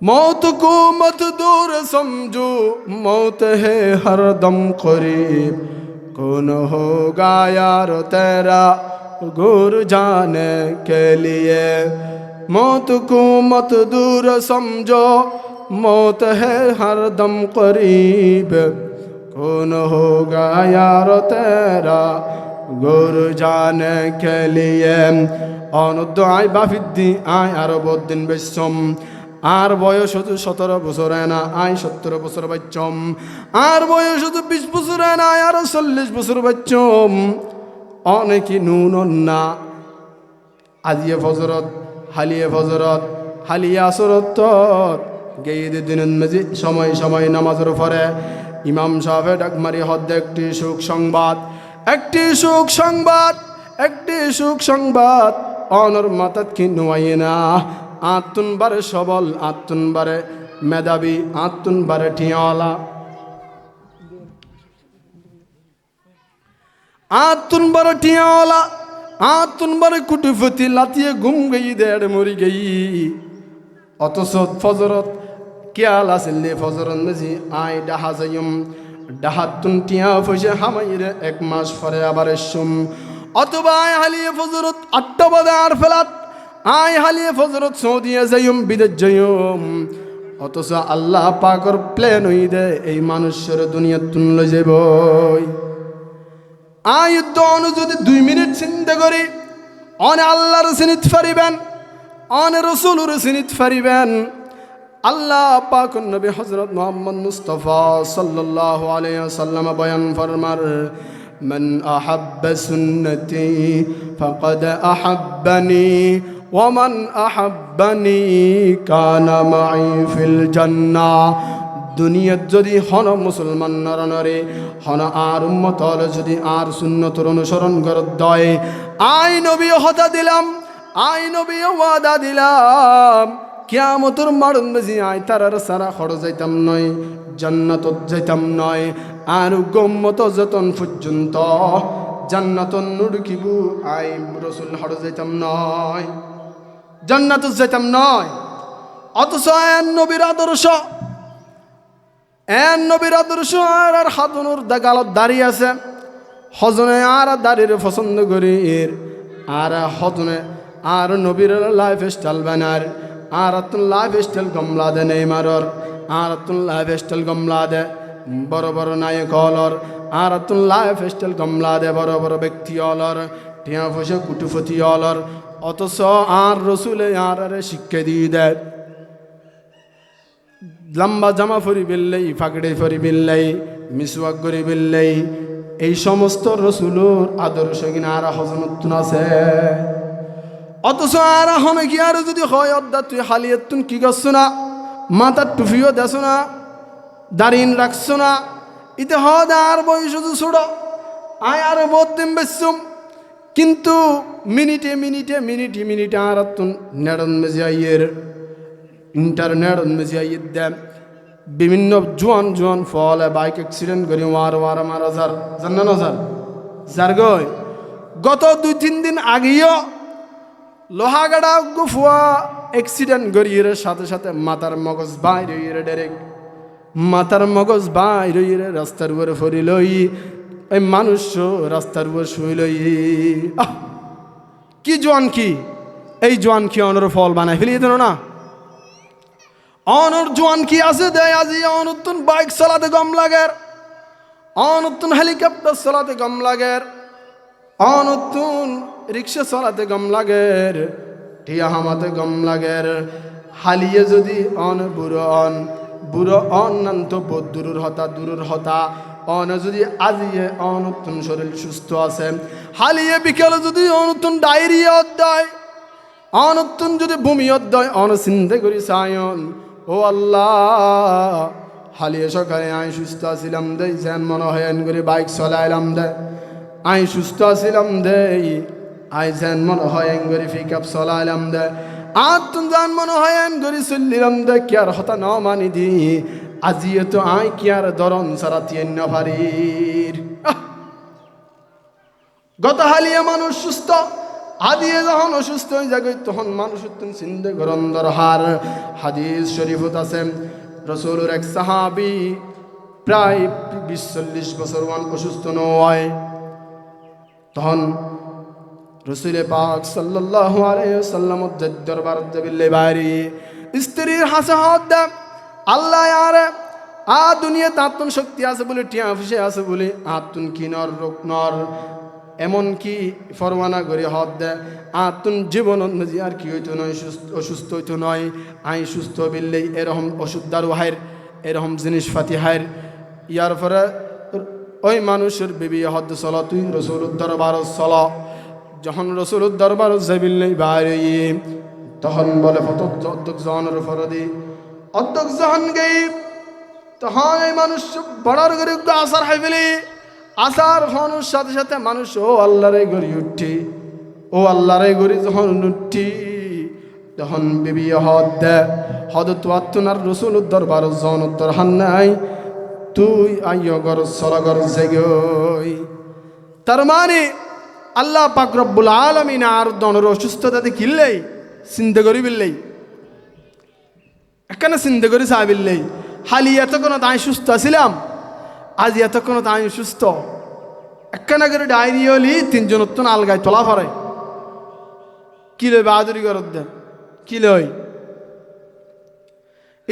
मौत को मत दूर समझो मौत है हरदम करीब कौन होगा यार तेरा गुर जाने के लिए मौत को मत दूर समझो मौत है हरदम करीब कौन होगा यार तेरा গুর জানে খেলিয়ে অনদ্য আয় বাফিদ্দি আয় আরো বদিন বেশম আর বয়স হতো সতেরো বছর না, আয় সত্তর বছর বাচ্চম। আর বয়স হতো বিশ বছর না আরও চল্লিশ বছর বাচ্চম। অনেকে নুন না আজিয়ে ফজরত, হালিয়ে ফজরত, হালিয়া আসরত গেয়ে দিন মেজি সময় সময় নামাজের পরে ইমাম সাহেব ডাকমারি হদ্দে একটি সুখ সংবাদ, একটি সুখ সংবাদ, একটি সুখ সংবাদ। অনর মাতাত কি নুয়াইয়ে না আত্মন বারে সবল আত্মন বারে মেধাবী আত্মন বারে ঠিয়াওয়ালা আতুন বড় টিয়াওয়ালা আতুন বড় কুটিপতি লাতিয়ে ঘুম গই দেড় মরি গই। অথচ ফজরত কেয়াল আসিলে ফজরত মেজি আই ডাহা যাইম ডাহাতুন টিয়া ফসে হামাইরে এক মাস পরে আবার এসম অথবা আয় হালিয়ে ফজরত আটটা বাদে আর ফেলাত। আয় হালিয়ে ফজরত সৌদিয়ে যাইম বিদেশ যাইম অথচ আল্লাহ পাকর প্লেন হই দে এই মানুষের দুনিয়া তুনল যাবই আয়ুদ্ধ অনু যদি দুই মিনিট চিন্তা করি অনে আল্লাহর চিনিত পারিবেন অনে রসুলুর চিনিত পারিবেন আল্লাহ পাক নবী হজরত মোহাম্মদ মুস্তফা সাল্লাল্লাহু আলাইহি সাল্লাম বয়ান ফরমার من أحب سنتي فقد أحبني ومن أحبني كان معي في الجنة দুনিয়াত যদি হন মুসলমান নরনরে হন আর উম্মত হলে যদি আর সুন্নতর অনুসরণ করত দয় আই নবী হতা দিলাম আই নবী ওয়াদা দিলাম কিয়ামতর মারুন বেজি আই তারার সারা খড় যাইতাম নয় জান্নাতত যাইতাম নয় আর গম্মত যতন পর্যন্ত জান্নাতন নুড়কিবু আই রসুল হড় যাইতাম নয় জান্নাতত যাইতাম নয়। অথচ এন নবীর আদর্শ, এন নবীর আদর্শ আর আর হাতনুর দেগালত দাঁড়িয়ে আছে। হজনে আর দাঁড়িয়ে পছন্দ করি এর, আর হজনে আর নবীর লাইফ স্টাইল বানার, আর তুন লাইফ স্টাইল গমলা দে নেইমারর, আর তুন লাইফ স্টাইল গমলা দে বড় বড় নায়ক হলর আর তুন লাইফ স্টাইল গমলা দে বড় বড় ব্যক্তি হলর টিয়া ফসে কুটুফতি হলর অথচ আর রসুলে আর আরে শিক্ষা দিয়ে দেয়। লম্বা জামা ফরি বিল্লাই, ফাকড়ে ফরি বিল্লাই, মিসওয়াক করি বিল্লাই, এই সমস্ত রসুলোর আদর্শ কিনা আর হজমতুন আছে। অথচ আর হমে কি আর যদি হয় অদ্দা, তুই হালিয়ে তুন কি করছ না? মাথার টুফিও দেছ না? দাঁড়িন রাখছ না? ইতে হদ আর বয়স শুধু ছোড়ো আয় আর বহুত দিন বেসুম কিন্তু মিনিটে মিনিটে মিনিটে তুন নেড়ন মেজে আইয়ের ইন্টারনেট দেন বিভিন্ন জোয়ান জোয়ান ফলে বাইক অ্যাক্সিডেন্ট করি ওয়ার ওয়ার মারা যার জানেন স্যার যার গই গত দুই তিন দিন আগেও লোহাগাড়া গুফুয়া অ্যাক্সিডেন্ট করি এর সাথে সাথে মাথার মগজ বাইরে এর ডাইরেক্ট মাথার মগজ বাইরে এর রাস্তার উপরে ফরি লই এই মানুষ রাস্তার উপর শুই লই আহ, কি জোয়ান কি? এই জোয়ান কি অনর ফল বানাই ফেলিয়ে দিল না? অনর জোয়ান কি আছে? দেয় আজি অনতুন বাইক চালাতে গম লাগের। অনতুন হেলিকপ্টার চালাতে গম লাগের। অনতুন রিক্সা চালাতে গম লাগের। টিয়া হামাতে গম লাগের। হালিয়ে যদি অন বুড়ো অন বুড়ো অন নান্ত হতা, দূরের হতা। অন যদি আজিয়ে অনতুন শরীর সুস্থ আছে, হালিয়ে বিকেলে যদি অনতুন ডায়রিয়া দেয় অনতুন যদি ভূমি অধ্যয়, অন চিন্তা করি সায়ন। ও আল্লাহ, হালিয়ে সকালে আই সুস্থ আছিলাম দেই যেন মনে হয় এন করে বাইক চলাইলাম দে। আই সুস্থ আছিলাম দেই আই যেন মনে হয় করে পিক আপ চলাইলাম দে। আর তুন যেন মনে হয় এন করে চলিলাম দে কি আর হতা ন মানি দি। আজিও তো আই কি আর দরন সারা তিয়েন পারির আহ! গত হালিয়ে মানুষ সুস্থ আদিয়ে যখন অসুস্থ হয়ে যাবে, তখন মানুষ তুমি চিন্তা গরন্দর হার হাদিস শরীফত আছে, রসুলের এক সাহাবি প্রায় বিশ চল্লিশ বছর মান অসুস্থ নয়। তখন রসুলে পাক সাল্লাল্লাহু আলাইহি সাল্লাম দরবার দেবিল্লে বাইরি স্ত্রীর হাসে হাত দে আল্লাহ আরে, আ দুনিয়াতে আত্মন শক্তি আছে বলে, টিয়া ফুসে আছে বলে, আত্মন কি নর এমন কি ফরমানা করে হদ দে আত্মন জীবন অন্যজি, আর কি হইতো নয়, সুস্থ, অসুস্থ হইতো নয়। আই সুস্থ বিল্লেই এরকম ওষুধদার হায়ের, এরকম জিনিসপাতি হায়ের। ইয়ার পরে, ওই মানুষের বিবি হদ চল তুই রসুল দরবার চল যখন রসুল দরবার যাবিল্লেই বাইরে তখন বলে ফত জহনের ফরদি অধ্যক জহন গেই তখন এই মানুষ বড়ার করে একটু আসার হাই ফেলি আসার হনুর সাথে সাথে মানুষ, ও আল্লাহরে গড়ি উঠি, ও আল্লাহরে গড়ি যখন উঠি, তখন বিবি হদ দে হদ তো আত্মনার রসুল দরবার জন হান নাই, তুই আইয় গর সরগর জেগই। তার মানে আল্লাহ পাক রব্বুল আলমিন আর দনের অসুস্থতাতে কিনলেই চিন্তা করি বিললেই এখানে চিন্তা করি চাবিল্লেই হালি এতক্ষণ তাই সুস্থ আছিলাম আজ এতক্ষণ তাই সুস্থ। একখানা করে ডায়েরি হলি তিনজন তো আলগায় তোলা পরে কি লই বাহাদুরি করত দেন কি লই?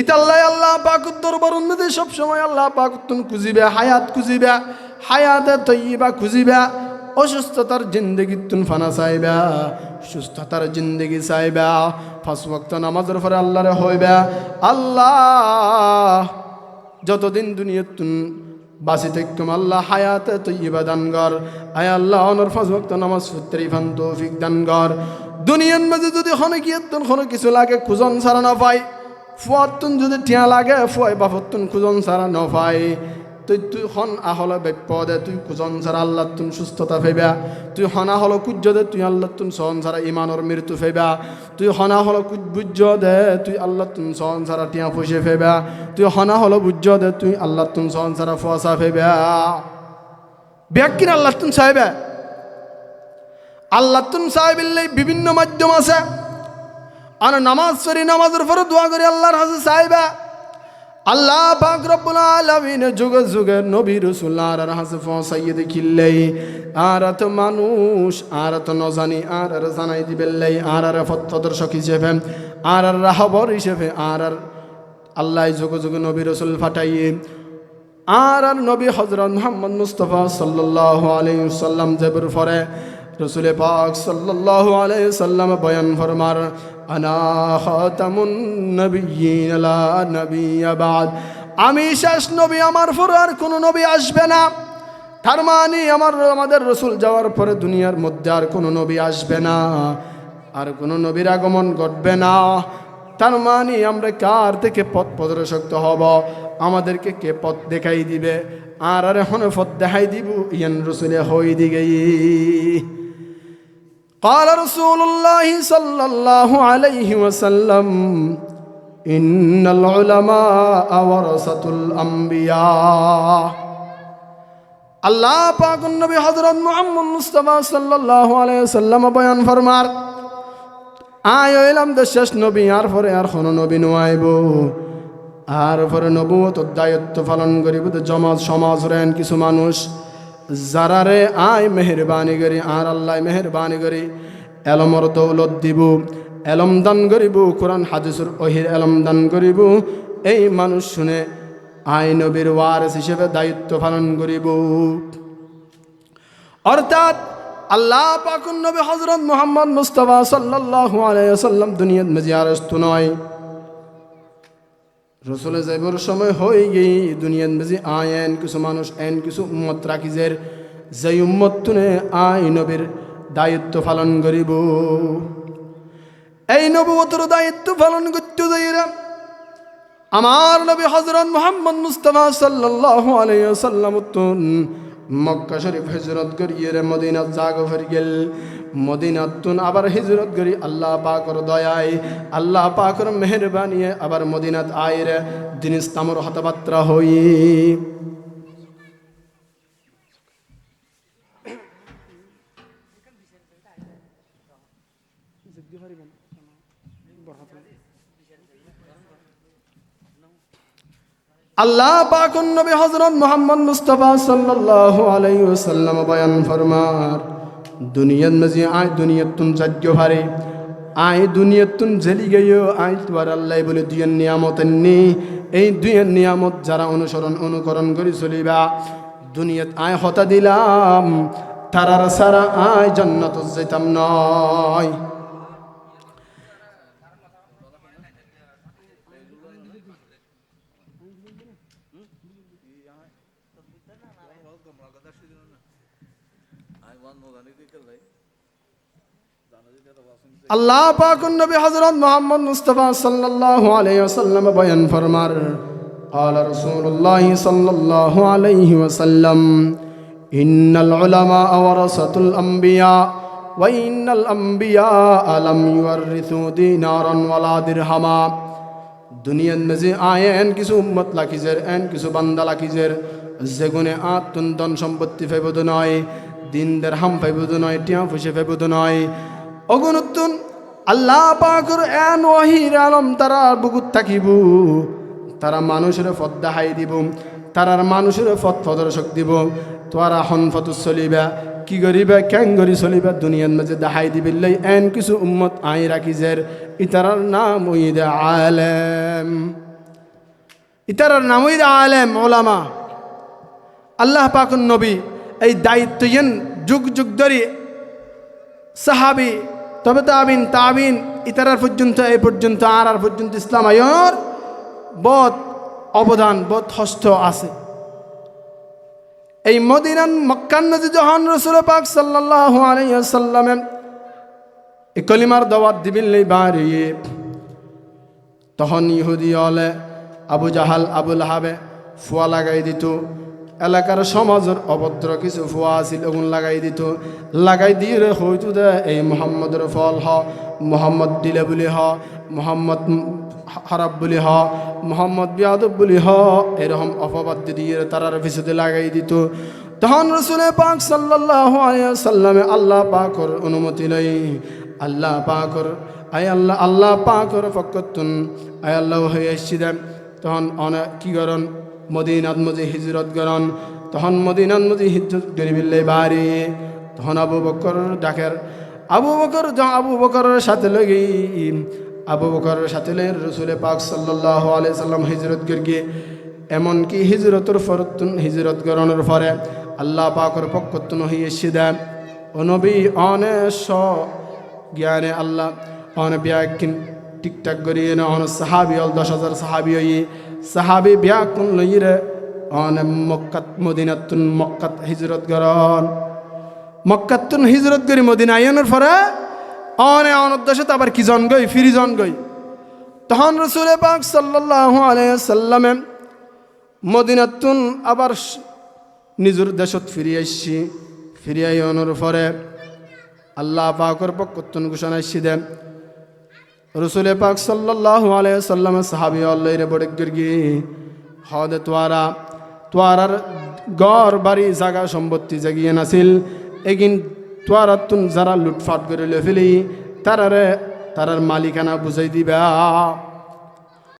এটা আল্লাহ আল্লাহ পাকুর দরবার সব সময় আল্লাহ পাক তুমি খুঁজিবে, হায়াত খুঁজিবে, হায়াতে তৈবা খুঁজিবে। অসুস্থতার জিন্দগি তুন ফানা চাইবা সুস্থতার জিন্দগি চাইবা ফাঁস ভক্ত নামাজের পরে আল্লাহরে হইবা। আল্লাহ, যতদিন দুনিয়া তুন বাসি থাকুম আল্লাহ হায়াতে তৈবা দান কর। আয় আল্লাহ, অনর ফাঁস ভক্ত নামাজ সূত্রে ফান তৌফিক দান কর। দুনিয়ার মাঝে যদি হনে কি তুন কোনো কিছু লাগে, খুজন ছাড়া না পাই। ফুয়াতুন যদি টিয়া লাগে ফুয়াই বাফতুন খুজন ছাড়া ন পাই। তুই তুই হন আহলে বেপ্য দে, তুই কুজন ছাড়া আল্লাহ তুন সুস্থতা ফেবা তুই হনা হলো কুজ্জ দে, তুই আল্লাহ তুন সহন ছাড়া ইমানর মৃত্যু ফেবা তুই হনা হলো বুজ্জ দে, তুই আল্লাহ তুন সহন ছাড়া টিয়া ফুসে ফেবা তুই হনা হলো বুজ্জ দে, তুই আল্লাহ তুন সহন ছাড়া ফুয়াশা ফেবা ব্যাকিন আল্লাহ তুন চাইবে আল্লাহ তুন চাইবিল্লাই বিভিন্ন মাধ্যম আছে। আর নামাজ পড়ি নামাজের পরে দোয়া করি আল্লাহর হাজে চাইবা আল্লাহ পাক রব্বুল আলামিন যুগ যুগে নবী রাসূলুল্লাহ আর হাসে ফসাইয়ে খিল্লাই আর এত মানুষ, আর এত নজানি আর আর জানাই দিবেল্লাই আর আর ফতদর্শক হিসেবে, আর আর রাহবর হিসেবে, আর আর আল্লাহ যুগ যুগ নবী রসুল ফাটাইয়ে, আর আর নবী হজরত মোহাম্মদ মুস্তফা সাল্লাল্লাহু আলাইহি সাল্লাম জেবর ফরে রসুলে পাক সাল্লাল্লাহু আলাইহি সাল্লাম বয়ান ফরমার আনা খাতামুন নবিয়্যিন লা নবিয়্য আমি শেষ নবী, আমার পর আর কোনো নবী আসবে না। তার মানে আমার, আমাদের রসুল যাওয়ার পরে দুনিয়ার মধ্যে আর কোনো নবী আসবে না। আর কোনো নবীর আগমন ঘটবে না। তার মানে আমরা কার থেকে পথ প্রদর্শক হব? আমাদেরকে কে পথ দেখাই দিবে? আর আর এখন পথ দেখাই দিব? ইয়ান রসুলে হই দিগেই। قال رسول الله صلى الله عليه وسلم إن العلماء ورثة الأنبياء আল্লাহ পাক নবী হযরত মুহাম্মদ মুস্তাফা সাল্লাল্লাহু আলাইহি সাল্লাম বয়ান ফরমার আয় এলাম দে শেষ নবী আর পরে আর কোনো নবী নোয়াইব আর পরে নবুয়ত দায়িত্ব পালন করিব তো জমাজ সমাজ রেন কিছু মানুষ যারা রে আয় মেহরবানি করি, আর আল্লাহ মেহরবানি করি। এলমর দৌলত দিব, এলম দান করিব, কোরআন হাদিসুর ওহির এলম দান করিব। এই মানুষ শুনে আই নবীর ওয়ারেস হিসেবে দায়িত্ব পালন করিব। অর্থাৎ আল্লাহ পাকুন নবী হজরত মোহাম্মদ মুস্তফা সাল্লাল্লাহু আলাইহি সাল্লাম দুনিয়াত মেজিয়ারস্তু নয়। রসুলে যাইবর সময় হয়ে গেই দুনিয়াত বেজি আয়েন কিছু মানুষ, এন কিছু উম্মত রাখিজের। যে উম্মত তুনে আই নবীর দায়িত্ব পালন করিব। এই নবতর দায়িত্ব পালন করতে যাইরা আমার নবী হজরত মোহাম্মদ মুস্তফা সাল্লাহ আলাই সাল্লাম তুন মক্কা শরীফ হিজরত করিয়ে রে মদিনাত জাগ ফের গেল। মদিনাত তুন আবার হিজরত করি আল্লাহ পাকর দয়ায় আল্লাহ পাকর মেহরবানিয়ে আবার মদিনাত আয় রে দিন ইসলামর হতবাত্রা হই। আল্লাহ পাকুন নবী হজরত মোহাম্মদ মুস্তফা সাল্লাল্লাহু আলাইহি ওয়াসাল্লাম বয়ান ফরমার দুনিয়াত মাঝে আয় দুনিয়াত তুম যাজ্ঞ ভারে, আয় দুনিয়াত তুম জেলি গেও আয় তোমার আল্লাহ বলে দুইয়ের নিয়ামত নি এই দুইয়ের নিয়ামত যারা অনুসরণ অনুকরণ করে চলিবা, দুনিয়াত আয় হতা দিলাম, তারার সারা আয় জান্নাত যেতাম নয়। আল্লাহ পাকুন নবী হযরত মুহাম্মদ মুস্তাফা সাল্লাল্লাহু আলাইহি ওয়াসাল্লাম বয়ান ফরমার قال رسول الله صلى الله عليه وسلم إن العلماء ورثة الأنبياء وإن الأنبياء لم يورثوا دينارا ولا درهما দুনিয়ার মেজে আয় এন কিছু উম্মত লাখিজের এন কিছু বান্দা লাখিজের যেগুনে আত্মন ধন সম্পত্তি ফেবদ নয় দিনদের হাম ফেবদ নয় টিয়া ফুসে ফেবদ নয় অগুণুত্তুন আল্লাহ পাকর এন ওহির আলম তারা বুকুত থাকিব, তারা মানুষের পথ দেখাই দিব তারার মানুষের পথ প্রদর্শক দিব। তোরা হন ফত চলিবা, কি করিবা, কেন করি চলিবা, দুনিয়ার মাঝে দেখাই দিবিল্লাই এন কিছু উম্মত আই রাখিজের ইতারার নাম ওইদে আলেম। ইতারার নাম ওইদে আলেম, ওলামা। আল্লাহ পাকুন নবী, এই দায়িত্ব ইয়েন যুগ যুগ ধরে সাহাবি তবে তাবিন তাবিন ইতারার পর্যন্ত এই পর্যন্ত, আর আর পর্যন্ত ইসলাম আয়র বদ অবদান বদ হস্ত আছে। এই মদিনান মক্কান নদী জহান রসুল পাক সাল্লাহ আলাইসাল্লামে এই কলিমার দাওয়াত দিবিল বাড়িয়ে তখন ইহুদি হলে আবু জাহাল, আবুল হাবে ফুয়া লাগাই দিত। এলাকার সমাজের অভদ্র কিছু ফুয়া আছিল ওগুন লাগাই দিত। লাগাই দিয়ে হইতো দে, এই মোহাম্মদের ফল হ, মোহাম্মদ দিলে বুলি হ, মোহাম্মদ হারাব বুলি হ, মোহাম্মদ বিয়াদব বুলি হ, এরকম অপবাদ দিয়ে তারার পিছতে লাগাই দিত। তখন রসুলে পাক সাল্লাহ সাল্লামে আল্লাহ পাকর অনুমতি নেই আল্লাহ পাকর, আয় আল্লাহ আল্লাহ পাকর ফকতুন আয় আল্লাহ হয়ে এসছি দেন তখন অনেক কি করন? মদিনাত মজি হিজরত করন তখন মদিনাত মজি হিজরত গরিবিল্লে বাড়ি। তখন আবু বকর ডাকের, আবু বকর যখন আবু বকরের সাথে লগি আবু বকরের সাথে লই রসুলে পাক সাল্লাহ আলাই সাল্লাম হিজরত করি এমনকি হিজরতের ফরতুন হিজরত করণের পরে আল্লাহ পাকর পক্ষতুন হইয়েছি দেন। অনবী অনেশ জ্ঞানে আল্লাহ অন ব্যাকিন টিকটাক করিয়ে না অন সাহাবি অল দশ হাজার সাহাবি হই সাহাবি ব্যাকুন লইরে? অন মক্কাত মদিনাতুন মক্কাত হিজরত করন মক্কাতুন হিজরত করি মদিনা আইনের পরে অনে অনদ্দেশত আবার কি জন গই? ফিরি জন গই। তখন রসুল পাক সাল্লাহ আলাইসাল্লামে মদিনাতুন আবার নিজের দেশত ফিরি আসছি ফিরি আইনের পরে আল্লাহ পাকর পক্ষতুন ঘোষণা আসছি দেন রসুলে পাক সাল্লাহ আলাইসাল্লাম সাহাবি আল্লাহরে বড়ে গির্গি। হদে তোয়ারা, তোয়ারার গড় বাড়ি জাগা সম্পত্তি জাগিয়ে নাছিল। এগিন তোয়ারাতুন যারা লুটফাট করে লে ফেলি, তারারে, তারার মালিকানা বুঝাই দিবা।